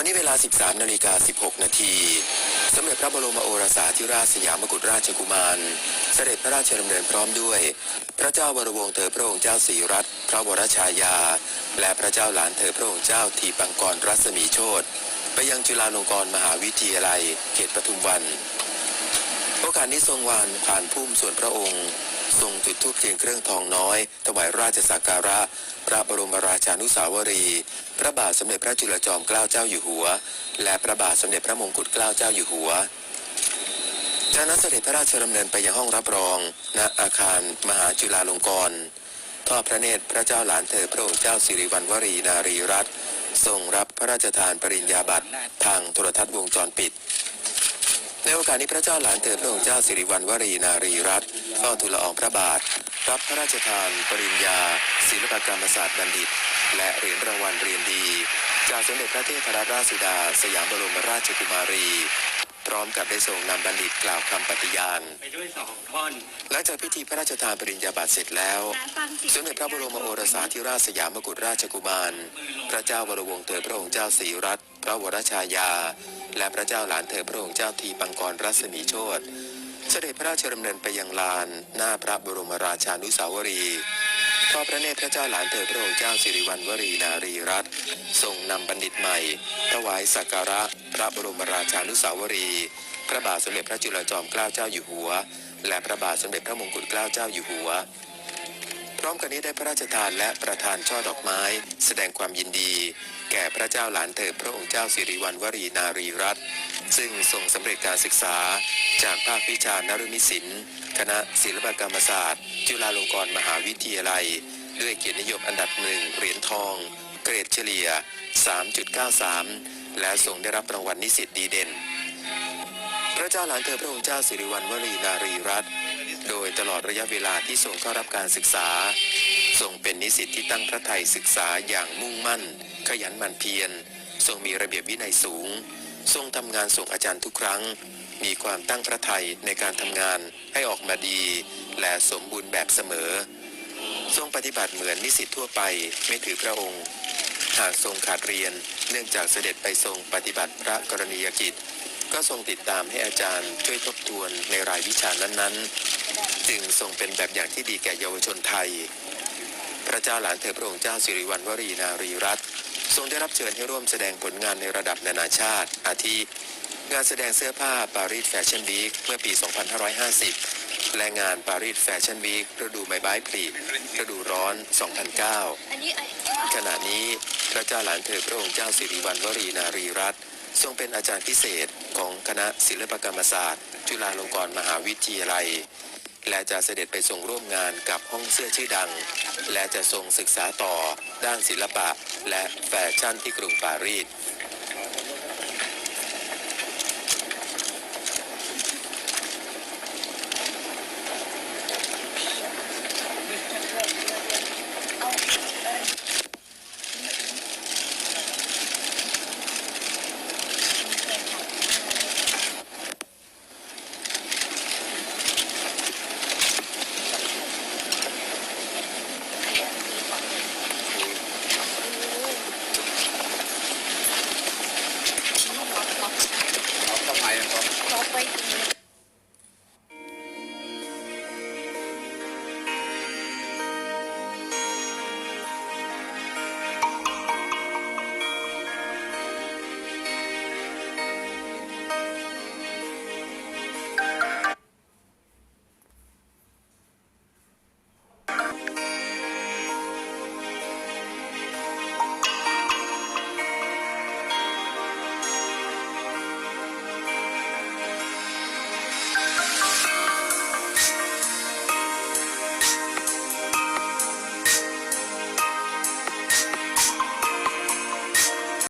วันนี้เวลา 13 นาฬิกา 16 นาทีสมเด็จพระบรมโอรสาธิราชสยามกุฎราชกุมาร เสด็จพระราชดำเนินพร้อมด้วย พระเจ้าวรวงศ์เธอพระองค์เจ้าสีรัตน์พระวรชายา และพระเจ้าหลานเธอพระองค์เจ้าทีปังกรรัศมีโชตไปยังจุฬาลงกรณ์มหาวิทยาลัย เขตปทุมวัน โอกาสนี้ทรงวานผ่านพุ่มส่วนพระองค์ ทรงจุดธูปเทียนเครื่องทองน้อยถวายราชสักการะ พระบรมราชานุสาวรี พระบาทสมเด็จพระจุลจอมเกล้าเจ้าอยู่หัว และพระบาทสมเด็จพระมงกุฎเกล้าเจ้าอยู่หัวจากนั้นเสด็จพระราชดำเนินไปยังห้องรับรอง ณ อาคารมหาจุฬาลงกรณ์ทอดพระเนตรพระเจ้าหลานเธอพระองค์เจ้าสิริวัณวรีนารีรัตน์ทรงรับพระราชทานปริญญาบัตรทางโทรทัศน์วงจรปิด ในโอกาสนี้พระเจ้าหลานเธอพระองค์เจ้าสิริวัณวรีนารีรัตน์เฝ้าทูลละอองพระบาท รับพระราชทานปริญญา ศิลปกรรมศาสตร์บัณฑิต และเหรียญรางวัลเรียนดี จากสมเด็จพระเทพรัตนราชสุดา สยามบรมราชกุมารี พร้อมกับได้ส่งนำบัณฑิตกล่าวคำปฏิญาณ ไปด้วยสองท่อน หลังจากพิธีพระราชทานปริญญาบัตรเสร็จแล้ว สมเด็จพระบรมโอรสาธิราชสยามกุฎราชกุมาร พระเจ้าวรวงศ์เธอพระองค์เจ้าศรีรัตน์พระวรชายา และพระเจ้าหลานเธอพระองค์เจ้าทีปังกรรัศมีโชตเสด็จพระราชดำเนินไปยังลาน หน้าพระบรมราชานุสาวรีย์ ทอดพระเนตรพระเจ้าหลานเธอพระองค์เจ้าสิริวัณวรีนารีรัตน์ทรงนำบัณฑิตใหม่ ถวายสักการะ พระบรมราชานุสาวรี พระบาทสมเด็จพระจุลจอมเกล้าเจ้าอยู่หัว และพระบาทสมเด็จพระมงกุฎเกล้าเจ้าอยู่หัว พร้อมกันนี้ได้พระราชทานและประทานช่อดอกไม้ แสดงความยินดี แก่พระเจ้าหลานเธอพระองค์เจ้าสิริวัณวรีนารีรัตน์ซึ่งทรงสำเร็จการศึกษา จากภาควิชานรุมิศิลป์คณะศิลปกรรมศาสตร์ จุฬาลงกรณ์มหาวิทยาลัย ด้วยเกียรตินิยมอันดับหนึ่งเหรียญทอง เกรดเฉลี่ย 3.93 และทรงได้รับรางวัลนิสิตดีเด่น พระเจ้าหลานเธอพระองค์เจ้าสิริวัณวรีนารีรัตน์โดยตลอดระยะเวลาที่ทรงเข้ารับการศึกษาทรงเป็นนิสิตที่ตั้งพระทัยศึกษาอย่างมุ่งมั่น ขยันหมั่นเพียรทรงมีระเบียบวินัยสูง ทรงทำงานส่งอาจารย์ทุกครั้ง มีความตั้งพระทัยในการทำงานให้ออกมาดี และสมบูรณ์แบบเสมอ ทรงปฏิบัติเหมือนนิสิตทั่วไปไม่ถือพระองค์หากทรงขาดเรียนเนื่องจากเสด็จไปทรงปฏิบัติพระกรณียกิจ ก็ทรงติดตามให้อาจารย์ช่วยทบทวนในรายวิชานั้นๆ จึงทรงเป็นแบบอย่างที่ดีแก่เยาวชนไทย พระเจ้าหลานเธอพระองค์เจ้าสิริวัณวรีนารีรัตน์ทรงได้รับเชิญให้ร่วมแสดงผลงานในระดับนานาชาติ อาทิงานแสดงเสื้อผ้าปารีสแฟชั่นวีคเมื่อปี 2550 และงานปารีสแฟชั่นวีคฤดูใบไม้ผลิฤดูร้อน 2009อันนี้อันขณะนี้พระเจ้าหลานเธอพระองค์เจ้าสิริวัณวรีนารีรัตน์ ทรงเป็นอาจารย์พิเศษของคณะศิลปกรรมศาสตร์ จุฬาลงกรณ์มหาวิทยาลัย และจะเสด็จไปทรงร่วมงานกับห้องเสื้อชื่อดัง และจะทรงศึกษาต่อด้านศิลปะและแฟชั่นที่กรุงปารีส